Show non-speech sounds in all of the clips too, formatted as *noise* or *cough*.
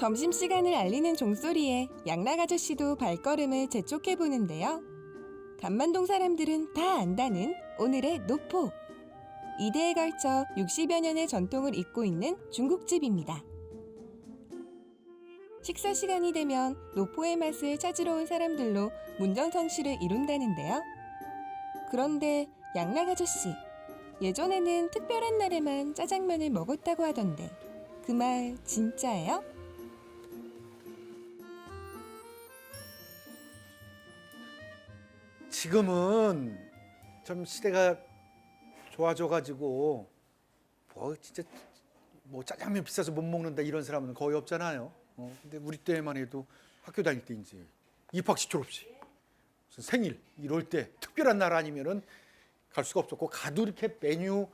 점심시간을 알리는 종소리에 양락 아저씨도 발걸음을 재촉해 보는데요. 간만동 사람들은 다 안다는 오늘의 노포. 이대에 걸쳐 60여 년의 전통을 잇고 있는 중국집입니다. 식사 시간이 되면 노포의 맛을 찾으러 온 사람들로 문전성시를 이룬다는데요. 그런데 양락 아저씨, 예전에는 특별한 날에만 짜장면을 먹었다고 하던데 그 말 진짜예요? 지금은 좀 시대가 좋아져가지고 뭐 진짜 뭐 짜장면 비싸서 못 먹는다 이런 사람은 거의 없잖아요. 어, 근데 우리 때만 해도 학교 다닐 때 이제 입학식 졸업식 무슨 생일 이럴 때 특별한 날 아니면은 갈 수가 없었고 가도 이렇게 메뉴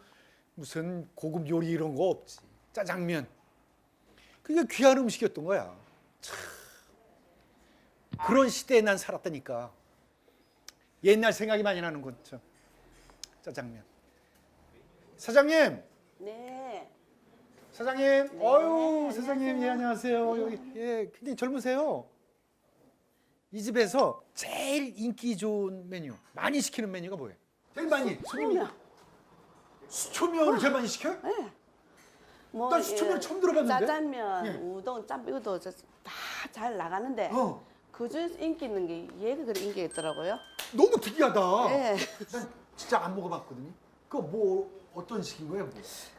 무슨 고급 요리 이런 거 없지 짜장면 그게 귀한 음식이었던 거야. 참 그런 시대에 난 살았다니까. 옛날 생각이 많이 나는 건 참. 짜장면. 사장님, 네. 사장님, 어유 안녕하세요. 사장님, 예 안녕하세요. 여기 예 굉장히 젊으세요. 이 집에서 제일 인기 좋은 메뉴, 많이 시키는 메뉴가 뭐예요? 제일 많이 손님이 수초면을 제일 많이 시켜? 요뭐난 수초면 처음 들어봤는데? 짜장면, 예. 우동, 짬 이것도 다 잘 나가는데 어, 그 중에서 인기 있는 게 얘가 그래 인기가 있더라고요. 너무 특이하다. 네. 난 진짜 안 먹어봤거든요. 그거 뭐 어떤 식인 거예요? 뭐?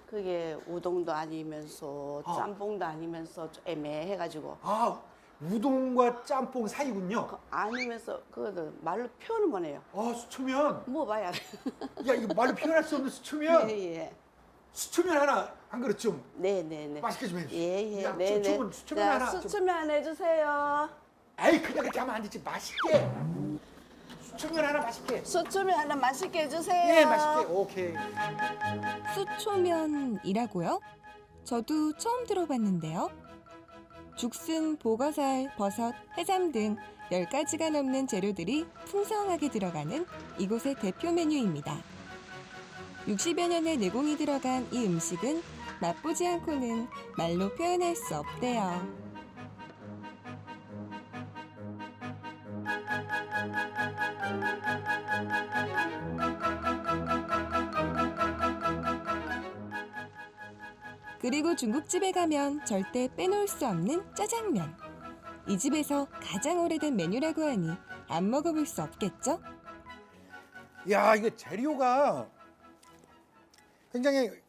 그게 우동도 아니면서 아. 짬뽕도 아니면서 좀 애매해가지고 아 우동과 짬뽕 사이군요. 그 아니면서 그거는 말로 표현을 못 해요. 아 수초면. 먹어봐야 야 이거 말로 표현할 수 없는 수초면. 예예. 수초면 하나 한 그릇 좀 네네네. 맛있게 좀 해주세요. 예예. 야, 네네. 수초면 수초면 자, 하나. 좀. 수초면 해주세요. 아이 그냥 그렇게 하면 안 되지 맛있게. 수초면 하나 맛있게. 수초면 하나 맛있게 해주세요. 예 맛있게. 오케이. 수초면이라고요? 저도 처음 들어봤는데요. 죽순, 보거살, 버섯, 해삼 등 10가지가 넘는 재료들이 풍성하게 들어가는 이곳의 대표 메뉴입니다. 60여 년의 내공이 들어간 이 음식은 맛보지 않고는 말로 표현할 수 없대요. 그리고 중국집에 가면 절대 빼놓을 수 없는 짜장면. 이 집에서 가장 오래된 메뉴라고 하니 안 먹어볼 수 없겠죠? 야 이거 재료가 굉장히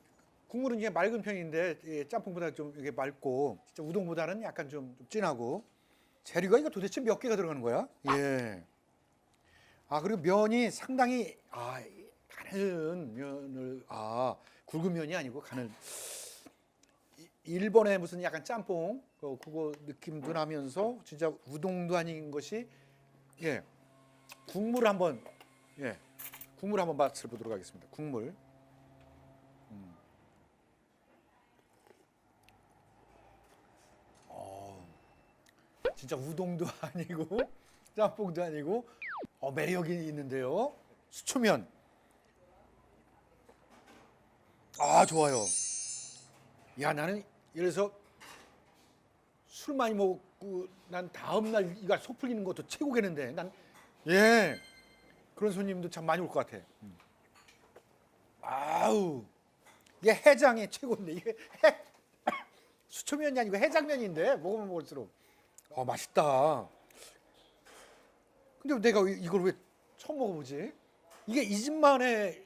국물은 이게 맑은 편인데 예, 짬뽕보다 좀 이게 맑고 진짜 우동보다는 약간 좀, 좀 진하고 재료가 이거 도대체 몇 개가 들어가는 거야? 예. 아 그리고 면이 상당히 아 가는 면을 아 굵은 면이 아니고 가는 이- 일본의 무슨 약간 짬뽕 어, 그거 느낌도 나면서 진짜 우동도 아닌 것이 예 국물 한번 예 국물 한번 맛을 보도록 하겠습니다. 국물. 음. 어, 진짜 우동도 *laughs* 아니고 짬뽕도 아니고 어, 매력이 있는데요. 수초면. 아 좋아요. 야 나는 이래서 술 많이 먹고 난 다음 날 이가 속 풀리는 것도 최고겠는데 난 예. 그런 손님도 참 많이 올 것 같아. 음. 아우 이게 해장이 최고인데 이게 해, *coughs* 수초면이 아니고 해장면인데 먹으면 먹을수록 어 맛있다. 근데 내가 이- 이걸 왜 처음 먹어보지? 이게 이 집만의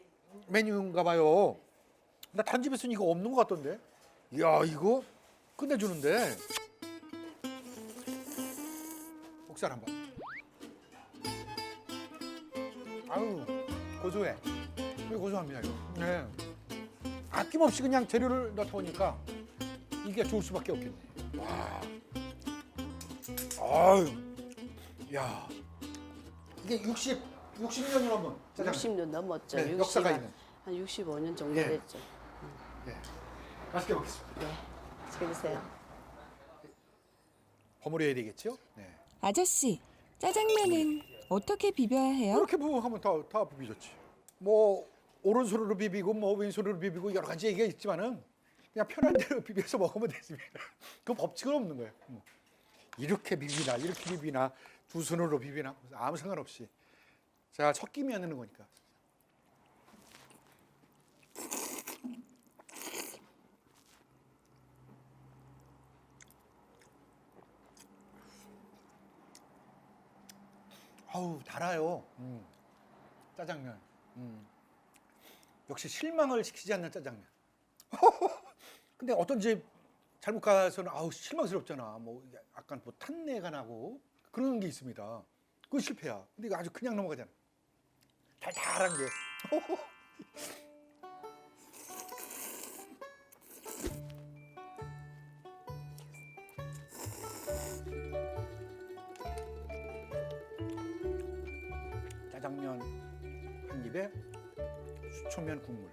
메뉴인가 봐요. 나 다른 집에서는 이거 없는 것 같던데. 이야 이거 끝내주는데. 목살 한 번. 아유 고소해. 되게 고소합니다 이거. 네. 아낌없이 그냥 재료를 넣다 보니까 이게 좋을 수밖에 없겠네. 와. 아유. 야. 이게 60 60년이 넘은 짜장. 60년 넘었죠. 네, 60 역사가 한- 있는. 한 65년 정도 예. 됐죠. 네. 맛있게 먹겠습니다. 네. 맛있게 드세요. 버무려야 되겠죠? 네. 아저씨, 짜장면은 어떻게 비벼야 해요? 이렇게 부으면 다, 다 비비졌지. 뭐 오른손으로 비비고 뭐 왼손으로 비비고 여러 가지 얘기가 있지만은 그냥 편한 대로 *laughs* 비벼서 먹으면 되습니다. *laughs* 그 법칙은 없는 거예요. 음. 이렇게 비비나 이렇게 비비나 두 손으로 비비나 아무 상관없이 자 섞이면 하는 거니까. 아우 달아요. 음. 짜장면. 음. 역시 실망을 시키지 않는 짜장면. *laughs* 근데 어떤 집 잘못 가서는 아우 실망스럽잖아. 뭐 약간 뭐 탄내가 나고 그런 게 있습니다. 그건 실패야. 근데 이거 아주 그냥 넘어가잖아. 달달한 게. *laughs* 짜장면 한 입에 수초면 국물.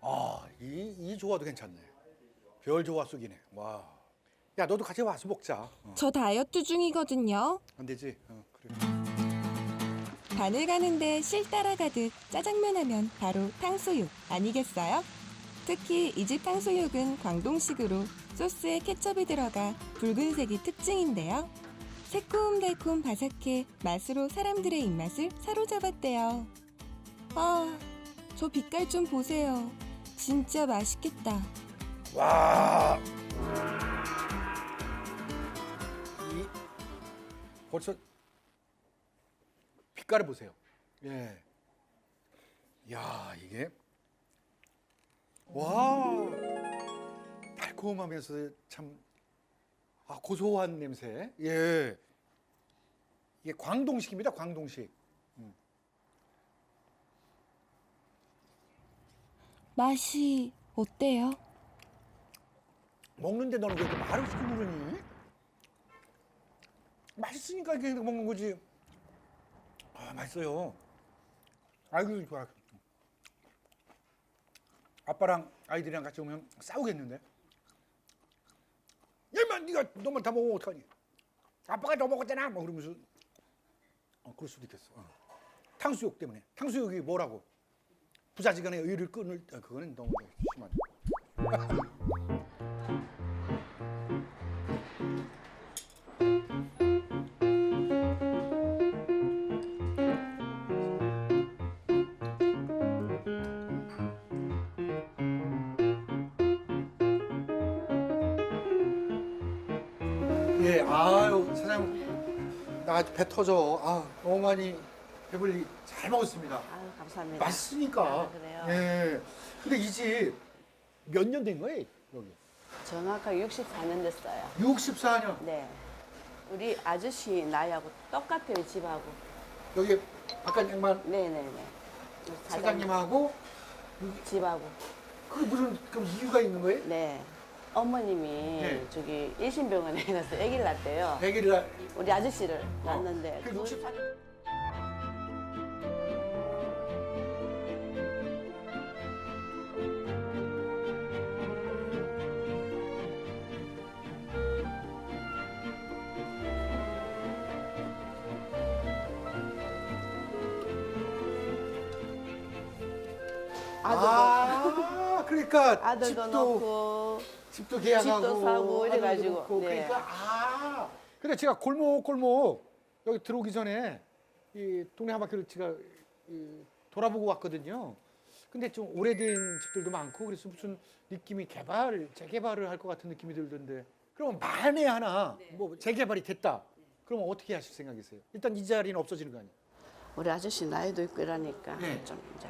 아, 이, 이 조화도 괜찮네. 별 조화 속이네. 와. 야, 너도 같이 와서 먹자. 어, 저 다이어트 중이거든요. 안 되지? 어, 그래. 바늘 가는데 실 따라가듯 짜장면 하면 바로 탕수육 아니겠어요? 특히 이 집 탕수육은 광동식으로 소스에 케첩이 들어가 붉은색이 특징인데요. 새콤달콤 바삭해 맛으로 사람들의 입맛을 사로잡았대요. 아, 저 빛깔 좀 보세요. 진짜 맛있겠다. 와. 이 벌써 빛깔을 보세요. 예. 야, 이게 와. 달콤하면서 참 아, 고소한 냄새. 예. 이게 광동식입니다. 광동식. 맛이 어때요? 먹는데 너는 왜 이렇게 말을 시키고 그러니? 맛있으니까 이렇게 먹는 거지. 아, 맛있어요. 아이고, 좋아. 아빠랑 아이들이랑 같이 오면 싸우겠는데? 네가 너만 다 먹으면 어떡하니? 아빠가 더 먹었잖아! 뭐 그러면서. 어, 그럴 수도 있겠어. 어. 탕수육 때문에. 탕수육이 뭐라고? 부자지간에 의를 끊을, 아, 그거는 너무 심하네. 예, 아유, 사장님, 나 아주 배 터져. 아, 너무 많이 배불리 잘 먹었습니다. 아유, 감사합니다. 맛있으니까. 아, 그래요? 예. 근데 이 집 몇 년 된 거예요, 여기? 정확하게 64년 됐어요. 64년. 네. 우리 아저씨 나이하고 똑같아요, 집하고. 여기 바깥 양반 네네네. 우리 사장님하고 집하고. 그 무슨 그럼 이유가 있는 거예요? 네. 어머님이 네. 저기 일신병원에 *laughs* 가서 아기를 낳대요. 백일이라 우리 아저씨를 낳는데 그그 64년 아들도 아, 그러니까 아들도 집도 넣고 집도 계약하고 집도 사고 이래가지고. 네. 그러니까 아 근데 제가 골목 골목 여기 들어오기 전에 이 동네 한 바퀴를 제가 이 돌아보고 왔거든요. 근데 좀 오래된 집들도 많고 그래서 무슨 느낌이 개발 재개발을 할 것 같은 느낌이 들던데 그러면 만에 하나 네. 뭐 재개발이 됐다. 그러면 어떻게 하실 생각이세요? 일단 이 자리는 없어지는 거 아니에요? 우리 아저씨 나이도 있고 이러니까 네. 좀 이제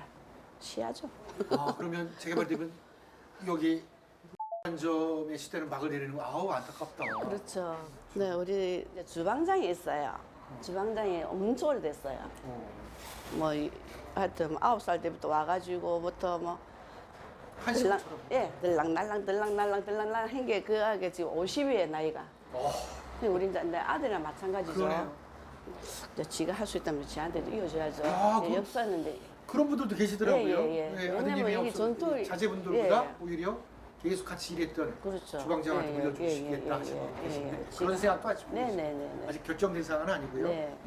쉬야죠. 아 그러면 재개발되면 여기 점의 시대는 막을 내리는 거 아우 안타깝다. 그렇죠. 네, 우리 이제 주방장이 있어요. 주방장이 엄청 오래됐어요. 어. 뭐 이- 하여튼 뭐 아홉 살 때부터 와가지고부터 뭐 들랑 한식처럼. 예 들랑날랑 들랑날랑 들랑날랑 한게 그 하게 지금 50이에요 나이가. 어, 근데 우리 이제 내 아들이랑 마찬가지죠. 그러네요. 이제 지가 할 수 있다면 지한테도 이어줘야죠. 아, 예, 그럼- 역사는 이제 그런 분들도 계시더라고요. 예, 예, 예. 네, 왜냐면 아드님이 이게 없어 전통- 자제분들보다 예, 예. 오히려 계속 같이 일했던 그렇죠. 주방장한테 예, 예, 물려주시겠다 예, 예, 하시는 예, 분 예, 계신데 예. 그런 생각도 하시고 계시고. 네네네. 아직 결정된 사항은 아니고요. 네.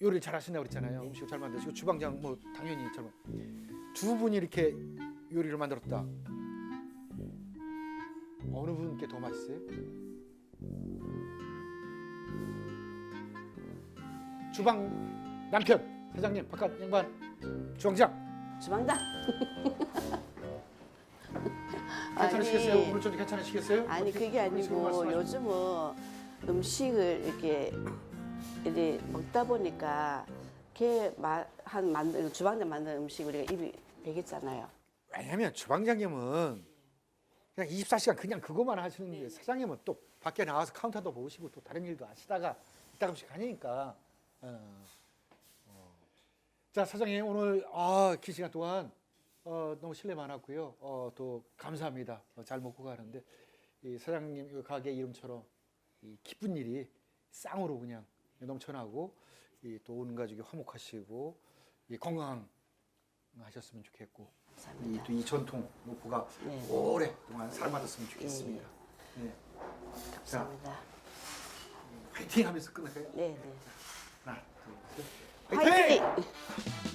요리를 잘 하신다고 그랬잖아요. 음식을 잘 만드시고 주방장 뭐 당연히 잘 만. 두 분이 이렇게 요리를 만들었다. 어느 분께 더 맛있어요? 주방 남편 사장님 바깥 양반 주방장 주방장. *laughs* 괜찮으시겠어요? 아니, 오늘 좀 괜찮으시겠어요? 아니 어떻게 그게 아니고. 요즘은 음식을 이렇게 이렇게 먹다 보니까 걔한 만든 주방장 만든 음식 우리가 입이 배겠잖아요. 왜냐면 주방장님은 그냥 24시간 그냥 그것만 하시는데 사장님은 또 밖에 나와서 카운터도 보시고 또 다른 일도 하시다가 이따금씩 하니까 어. 어. 자 사장님 오늘 아, 긴 시간 동안 어, 너무 실례 많았고요 어, 또 감사합니다 어, 잘 먹고 가는데 이 사장님 이 가게 이름처럼 이 기쁜 일이 쌍으로 그냥 넘쳐나고 이 또 온 가족이 화목하시고 이 건강하셨으면 좋겠고 감사합니다. 이, 이 전통 노포가 네. 오랫동안 살아남았으면 좋겠습니다. 네. 자, 감사합니다. 화이팅 하면서 끝낼까요? 네, 네. 하나, 둘, 셋. 화이팅!